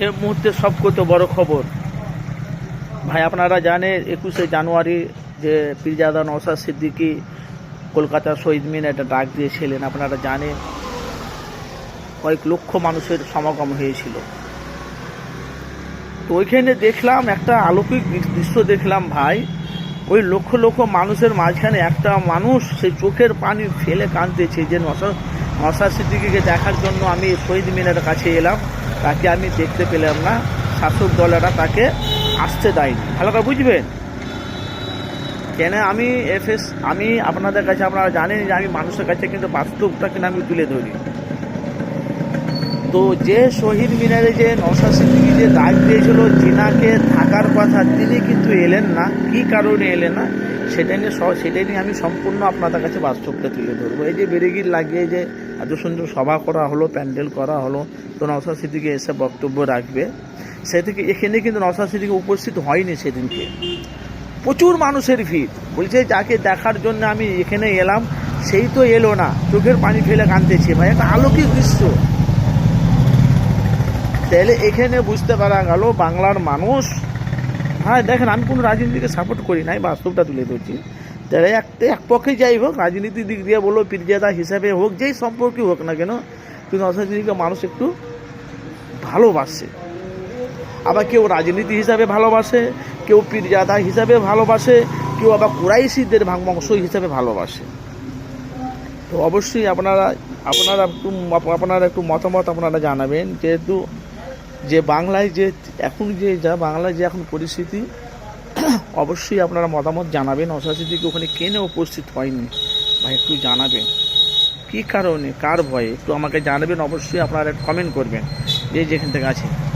এ মুহূর্তে সবকত বড় খবর। ভাই, আপনারা জানেন একুশে জানুয়ারি যে পীরজাদা নওসাদ সিদ্দিকি কলকাতা শহীদ মিন একটা ডাক দিয়েছিলেন, আপনারা জানেন কয়েক লক্ষ মানুষের সমাগম হয়েছিল। তো ওইখানে দেখলাম, একটা আলৌকিক দৃশ্য দেখলাম ভাই, ওই লক্ষ লক্ষ মানুষের মাঝখানে একটা মানুষ সেই চোখের পানি ফেলে কাঁদতেছে যে নসা- নসাদ সিদ্দিকিকে দেখার জন্য আমি শহীদ মিনারের কাছে এলাম। তাকে আমি দেখতে পেলাম না। শাসক দলেরা তাকে আসতে দেয়নি। ভালো করে বুঝবেন? কেন আমি এফএস, আমি আপনাদের কাছে, আপনারা জানেন যে আমি মানুষের কাছে কিন্তু বাস্তবটা কিন্তু আমি তুলে ধরি। তো যে শহীদ মিনারে যে নশা সিদ্দিকি যে ডাক দিয়েছিল জিনাকে থাকার কথা তিনি কিন্তু এলেন না। কি কারণে এলেন না? সেটা নিয়ে স- সেটাই নিয়ে আমি সম্পূর্ণ আপনাদের কাছে বাস্তবটা তুলে ধরবো। এই যে বেরিগির লাগিয়ে যে এত সুন্দর সভা করা হলো, প্যান্ডেল করা হলো, তো নশা সিদ্দিকি এসে বক্তব্য রাখবে। সে থেকে এখানে কিন্তু নশা সিদ্দিকি উপস্থিত হয়নি সেদিনকে। প্রচুর মানুষের ভিড়। বলছে, যাকে দেখার জন্য আমি এখানে এলাম, সেই তো এলো না। চোখের পানি ফেলে কাঁদতেছে ভাই। একটা আলোকিক দৃশ্য। তাহলে এখানে বুঝতে পারা গেল, বাংলার মানুষ হ্যাঁ দেখেন, আমি কোনো রাজনীতিকে সাপোর্ট করি নাই, বাস্তবটা তুলে ধরছি। তাহলে এক এক পক্ষে যাই হোক রাজনীতির দিক দিয়ে বলো, পীরজাদা হিসাবে হোক, যেই সম্পর্কে হোক না কেন, কিন্তু অসাদিকে মানুষ একটু ভালোবাসে। আবার কেউ রাজনীতি হিসাবে ভালোবাসে, কেউ পীরজাদা হিসাবে ভালোবাসে, কেউ আবার কুরাইশিদের বংশ হিসাবে ভালোবাসে। তো অবশ্যই আপনারা আপনারা একটু আপনারা একটু মতামত আপনারা জানাবেন, যেহেতু যে বাংলায় যে এখন যে যা বাংলায় যে এখন পরিস্থিতি অবশ্যই আপনারা মতামত জানাবেন। অসাস্থিতিকে ওখানে কেন উপস্থিত হয়নি? ভাই, একটু জানাবেন। কী কারণে? কার ভয়ে? একটু আমাকে জানাবেন, অবশ্যই আপনারা কমেন্ট করবেন। যে যেখান থেকে আছে।